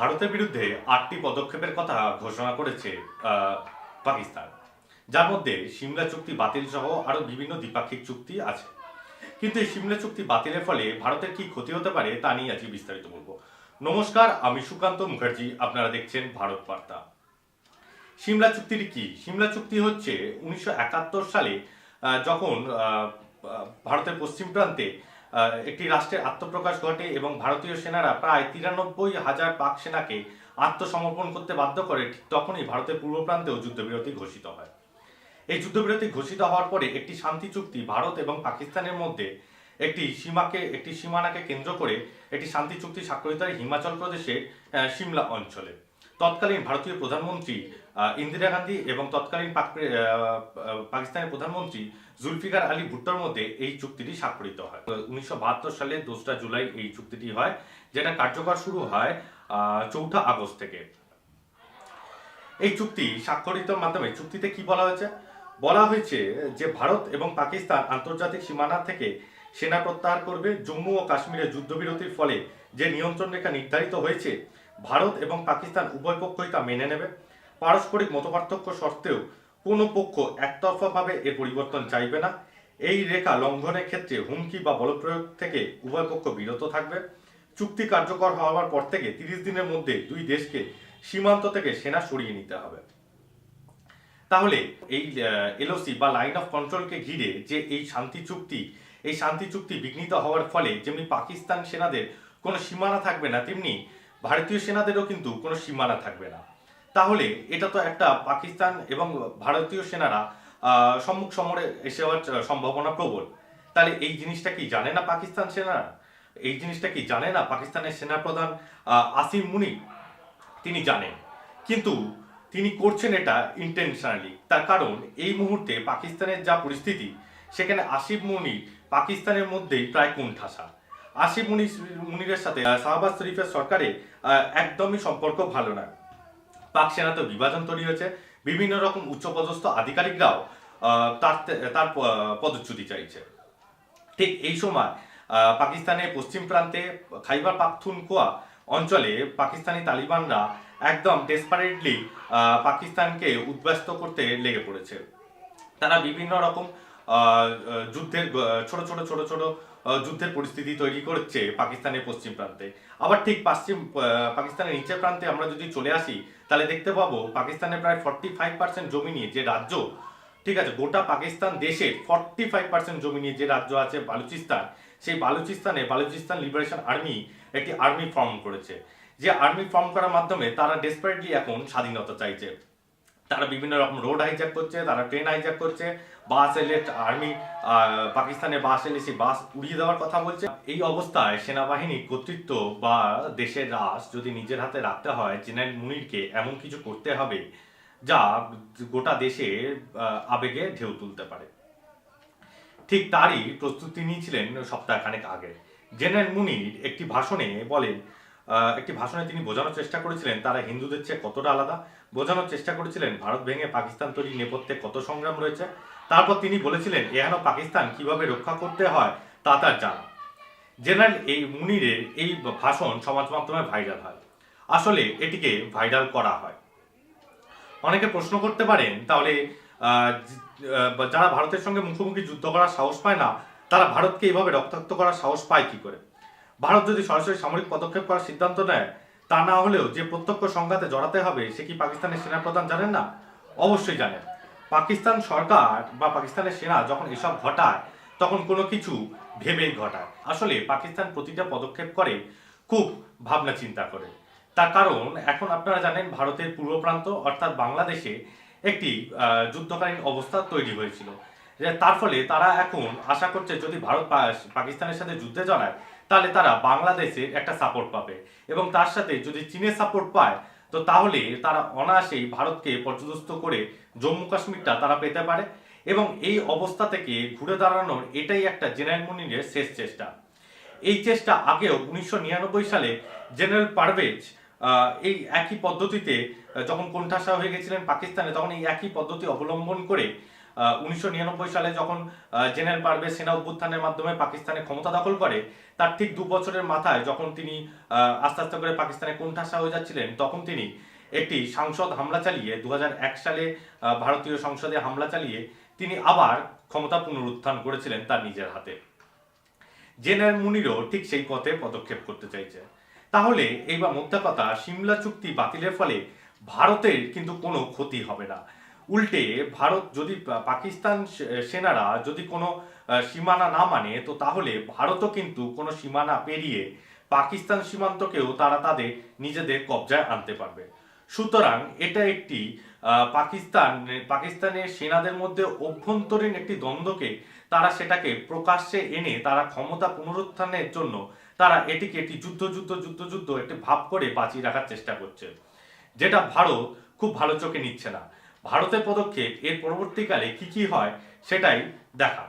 ভারতের বিরুদ্ধে আটটি পদক্ষেপের কথা ঘোষণা করেছে পাকিস্তান। যার মধ্যে সিমলা চুক্তি বাতিল সহ আরও বিভিন্ন দ্বিপাক্ষিক চুক্তি আছে। কিন্তু এই সিমলা চুক্তি বাতিলের ফলে ভারতের কি ক্ষতি হতে পারে তা নিয়ে আজকে বিস্তারিত বলব। নমস্কার, আমি সুকান্ত মুখার্জি, আপনারা দেখছেন ভারত বার্তা। সিমলা চুক্তিটি কি? সিমলা চুক্তি হচ্ছে উনিশশো একাত্তর সালে যখন ভারতের পশ্চিম প্রান্তে একটি রাষ্ট্রের আত্মপ্রকাশ ঘটে এবং ভারতীয় সেনারা প্রায় তিরানব্বই হাজার পাক সেনাকে আত্মসমর্পণ করতে বাধ্য করে, ঠিক তখনই ভারতের পূর্ব প্রান্তেও যুদ্ধবিরতি ঘোষিত হয়। এই যুদ্ধবিরতি ঘোষিত হওয়ার পরে একটি শান্তি চুক্তি ভারত এবং পাকিস্তানের মধ্যে একটি সীমাকে, একটি সীমানাকে কেন্দ্র করে একটি শান্তি চুক্তি স্বাক্ষরিত হয় হিমাচল প্রদেশের সিমলা অঞ্চলে। তৎকালীন ভারতীয় প্রধানমন্ত্রী ইন্দিরা গান্ধী এবং তৎকালীন পাকিস্তানের প্রধানমন্ত্রী জুলফিকার আলী ভুট্টোর মধ্যে এই চুক্তিটি স্বাক্ষরিত হয়। উনিশশো বাহাত্তর সালে দোসরা জুলাই এই চুক্তিটি হয়, যেটা কার্যকর শুরু হয় চৌঠা আগস্ট থেকে। এই চুক্তি স্বাক্ষরিত মাধ্যমে, চুক্তিতে কি বলা হয়েছে? বলা হয়েছে যে ভারত এবং পাকিস্তান আন্তর্জাতিক সীমানা থেকে সেনা প্রত্যাহার করবে। জম্মু ও কাশ্মীরে যুদ্ধবিরতির ফলে যে নিয়ন্ত্রণ রেখা নির্ধারিত হয়েছে ভারত এবং পাকিস্তান উভয় পক্ষই তা মেনে নেবে। পারস্পরিক মতপার্থক্য সত্ত্বেও কোনো পক্ষ একতরফাভাবে এর পরিবর্তন চাইবে না। এই রেখা লঙ্ঘনের ক্ষেত্রে হুমকি বা বলপ্রয়োগ থেকে উভয় পক্ষ বিরত থাকবে। চুক্তি কার্যকর হওয়ার পর থেকে তিরিশ দিনের মধ্যে দুই দেশকে সীমান্ত থেকে সেনা সরিয়ে নিতে হবে। তাহলে এই এলওসি বা লাইন অফ কন্ট্রোলকে ঘিরে যে এই শান্তি চুক্তি, এই শান্তি চুক্তি বিঘ্নিত হওয়ার ফলে যেমনি পাকিস্তান সেনাদের কোনো সীমানা থাকবে না, তেমনি ভারতীয় সেনাদেরও কিন্তু কোনো সীমানা থাকবে না। তাহলে এটা তো একটা পাকিস্তান এবং ভারতীয় সেনারা সম্মুখ সমরে এসে যাওয়ার সম্ভাবনা প্রবল। তাহলে এই জিনিসটা কি জানে না পাকিস্তান সেনারা এই জিনিসটা কি জানে না পাকিস্তানের সেনাপ্রধান আসিম মুনি তিনি জানেন। কিন্তু তিনি করছেন এটা ইন্টেনশনালি তার কারণ এই মুহূর্তে পাকিস্তানের যা পরিস্থিতি, সেখানে আসিফ মুনি পাকিস্তানের মধ্যেই প্রায় কোণঠাসা। আসিফ মুনি মুনিরের সাথে শাহবাজ শরীফের সরকারে একদমই সম্পর্ক ভালো না। পাক সেনাতে বিভাজন তৈরি হয়েছে। বিভিন্ন রকম উচ্চপদস্থ আধিকারিকরাও তার তার পদচ্যুতি চাইছে। ঠিক এই সময় পাকিস্তানের পশ্চিম প্রান্তে খাইবার পাখতুনখোয়া অঞ্চলে পাকিস্তানি তালিবানরা একদম ডেসপারেটলি পাকিস্তানকে উদ্ব্যস্ত করতে লেগে পড়েছে। তারা বিভিন্ন রকম যুদ্ধের ছোট ছোট ছোট ছোট যুদ্ধের পরিস্থিতি তৈরি করছে পাকিস্তানের পশ্চিম প্রান্তে। আবার ঠিক পশ্চিম পাকিস্তানের নিচের প্রান্তে আমরা যদি চলে আসি, তাহলে দেখতে পাবো পাকিস্তানের প্রায় ফর্টি ফাইভ পার্সেন্ট জমি নিয়ে যে রাজ্য, ঠিক আছে, গোটা পাকিস্তান দেশে ফর্টি ফাইভ পার্সেন্ট জমি নিয়ে যে রাজ্য আছে বালুচিস্তান, সেই বালুচিস্তানে বালুচিস্তান লিবারেশন আর্মি একটি আর্মি ফর্ম করেছে। যে আর্মি ফর্ম করার মাধ্যমে তারা ডেসপারেটলি এখন স্বাধীনতা চাইছে। তারা বিভিন্ন রকম রোড হাইজ্যাক করছে, তারা ট্রেন হাইজ্যাক করছে বাস এলে আর্মি পাকিস্তানে বাস এলে সেই বাস উড়িয়ে দেওয়ার কথা বলছে। এই অবস্থায় সেনাবাহিনী কর্তৃত্ব বা দেশের রাস যদি নিজের হাতে রাখতে হয়, জেনারেল মুনিরকে এমন কিছু করতে হবে যা গোটা দেশে আবেগে ঢেউ তুলতে পারে। ঠিক তারই প্রস্তুতি নিয়েছিলেন সপ্তাহখানেক আগে। জেনারেল মুনির একটি ভাষণে বলেন একটি ভাষণে তিনি বোঝানোর চেষ্টা করেছিলেন, তারা হিন্দুদের চেয়ে কতটা আলাদা? বোঝানোর চেষ্টা করেছিলেন, ভারত ভেঙে পাকিস্তান তৈরি নেপথ্যে কত সংগ্রাম রয়েছে? তারপর তিনি বলেছিলেন এহেন পাকিস্তান কীভাবে রক্ষা করতে হয়, তা তার জানা। জেনারেল এই মুনিরের এই ভাষণ সমাজ মাধ্যমে ভাইরাল হয়। আসলে এটিকে ভাইরাল করা হয়। অনেকে প্রশ্ন করতে পারেন, তাহলে যারা ভারতের সঙ্গে মুখোমুখি যুদ্ধ করার সাহস পায় না, তারা ভারতকে এইভাবে রক্তাক্ত করার সাহস পায় কি করে? ভারত যদি সরাসরি সামরিক পদক্ষেপ করার সিদ্ধান্ত নেয়, তা না হলেও যে প্রত্যক্ষ সংঘাতে জড়াতে হবে, সে কি পাকিস্তানের সেনাপ্রধান জানেন না? অবশ্যই জানেন। পাকিস্তান সরকার বা পাকিস্তানের সেনা যখন এসব ঘটায়, তখন কোনো কিছু ভেবেই ঘটায়। আসলে পাকিস্তান প্রতিটা পদক্ষেপ করে খুব ভাবনা চিন্তা করে। তার কারণ, এখন আপনারা জানেন ভারতের পূর্ব প্রান্ত, অর্থাৎ বাংলাদেশে একটি যুদ্ধকালীন অবস্থা তৈরি হয়েছিল। তার ফলে তারা এখন আশা করছে যদি ভারত পাকিস্তানের সাথে যুদ্ধে জড়ায়, তাহলে তারা বাংলাদেশের একটা সাপোর্ট পাবে। এবং তার সাথে যদি চীনের সাপোর্ট পায় তো তাহলে তারা অনায়াসেই ভারতকে পর্যদস্ত করে জম্মু কাশ্মীরটা তারা পেতে পারে এবং এই অবস্থা থেকে ঘুরে দাঁড়ানোর এটাই একটা জেনারেল মনিরের শেষ চেষ্টা। এই চেষ্টা আগেও উনিশশো নিরানব্বই সালে জেনারেল পারভেজ এই একই পদ্ধতিতে যখন কোণঠাসা হয়ে গেছিলেন পাকিস্তানে, তখন এই একই পদ্ধতি অবলম্বন করে উনিশশো নিরানব্বই সালে যখন জেনারেল পারভেজ সেনা অভ্যুত্থানের মাধ্যমে পাকিস্তানে ক্ষমতা দখল করে, তার ঠিক দু বছরের মাথায় যখন তিনি আস্তে আস্তে করে পাকিস্তানে কোণঠাসা হয়ে যাচ্ছিলেন, তখন তিনি একটি সাংসদ হামলা চালিয়ে দু সালে ভারতীয় সংসদে হামলা চালিয়ে তিনি আবার ক্ষমতা পুনরুত্থান করেছিলেন তার নিজের হাতে। জেনারেল মুনিরও ঠিক সেই পথে পদক্ষেপ করতে চাইছে তাহলে এইবার মোদ্দা কথা, সিমলা চুক্তি বাতিলের ফলে ভারতের কিন্তু কোনো ক্ষতি হবে না। উল্টে ভারত যদি পাকিস্তান সেনারা যদি কোনো সীমানা না মানে তো তাহলে ভারতও কিন্তু কোনো সীমানা পেরিয়ে পাকিস্তান সীমান্তকেও তারা তাদের নিজেদের কবজায় আনতে পারবে। সুতরাং এটা একটি পাকিস্তান, পাকিস্তানের সেনাদের মধ্যে অভ্যন্তরীণ একটি দ্বন্দ্বকে তারা সেটাকে প্রকাশ্যে এনে তারা ক্ষমতা পুনরুত্থানের জন্য তারা এটিকে একটি যুদ্ধ যুদ্ধ যুদ্ধ যুদ্ধ একটি ভাব করে বাঁচিয়ে রাখার চেষ্টা করছে। যেটা ভারত খুব ভালো চোখে নিচ্ছে না। ভারতের পদক্ষেপ এর পরবর্তীকালে কি কি হয় সেটাই দেখা